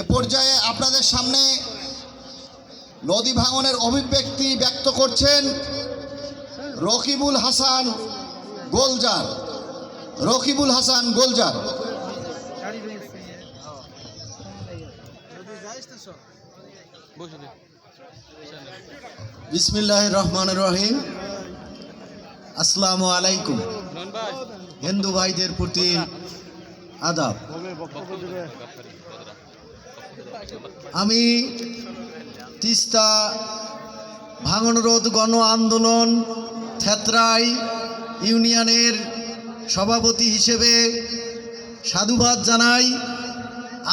এ পর্যায়ে আপনাদের সামনে নদী ভাঙনের অভিব্যক্তি ব্যক্ত করছেন রকিবুল হাসান গোলজার। রকিবুল হাসান গোলজার। বিসমিল্লাহ রহমান রহিম। আসসালামু আলাইকুম। হিন্দু ভাইদের প্রতি আদাব। আমি তিস্তা ভাঙন রোধ গণ আন্দোলন থেত্রাই ইউনিয়নের সভাপতি হিসেবে সাধুবাদ জানাই।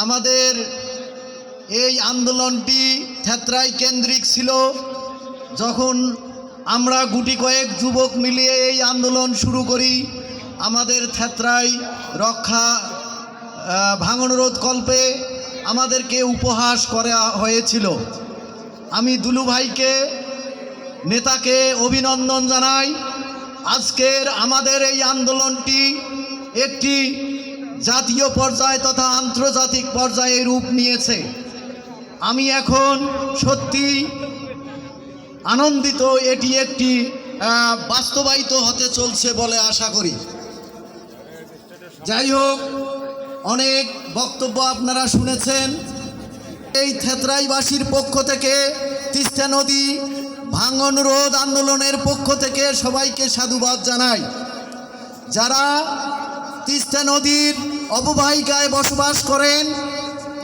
আমাদের এই আন্দোলনটি থেত্রাই কেন্দ্রিক ছিল। যখন আমরা গুটি কয়েক যুবক মিলিয়ে এই আন্দোলন শুরু করি, আমাদের থেত্রাই রক্ষা ভাঙন রোধ কল্পে আমাদেরকে উপহাস করা হয়েছিল। আমি দুলু ভাইকে, নেতাকে অভিনন্দন জানাই। আজকের আমাদের এই আন্দোলনটি একটি জাতীয় পর্যায় তথা আন্তর্জাতিক পর্যায়ে রূপ নিয়েছে। আমি এখন সত্যি আনন্দিত, এটি একটি বাস্তবায়িত হতে চলছে বলে আশা করি। যাই হোক অনেক বক্তব্য আপনারা শুনেছেন। এই থেতরাইবাসীর পক্ষ থেকে, তিস্তা নদী ভাঙন রোধ আন্দোলনের পক্ষ থেকে সবাইকে সাধুবাদ জানাই। যারা তিস্তা নদীর অববাহিকায় বসবাস করেন,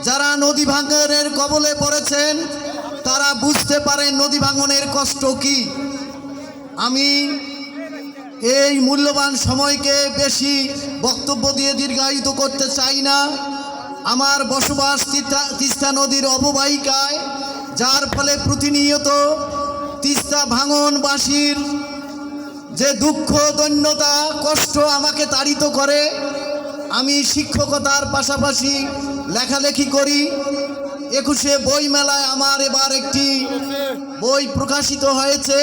যারা নদী ভাঙনের কবলে পড়েছেন, তারা বুঝতে পারেন নদী ভাঙনের কষ্ট কি। আমি এই মূল্যবান সময়কে বেশি বক্তব্য দিয়ে দীর্ঘায়িত করতে চাই না। আমার বসবাস তিস্তা- নদীর অববাহিকায়, যার ফলে প্রতিনিয়ত তিস্তা ভাঙনবাসীর যে দুঃখ, দৈন্যতা, কষ্ট আমাকে তাড়িত করে, আমি শিক্ষকতার পাশাপাশি লেখালেখি করি। একুশে বই মেলায় আমার এবার একটি বই প্রকাশিত হয়েছে,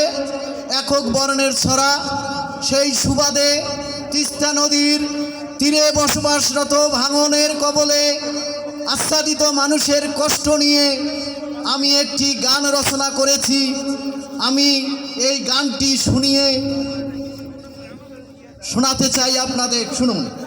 একক বর্ণের ছড়া। সেই সুবাদে তিস্তা নদীর তীরে বসবাসরত ভাঙনের কবলে আচ্ছাদিত মানুষের কষ্ট নিয়ে আমি একটি গান রচনা করেছি। আমি এই গানটি শুনিয়ে শোনাতে চাই আপনাদের। শুনুন।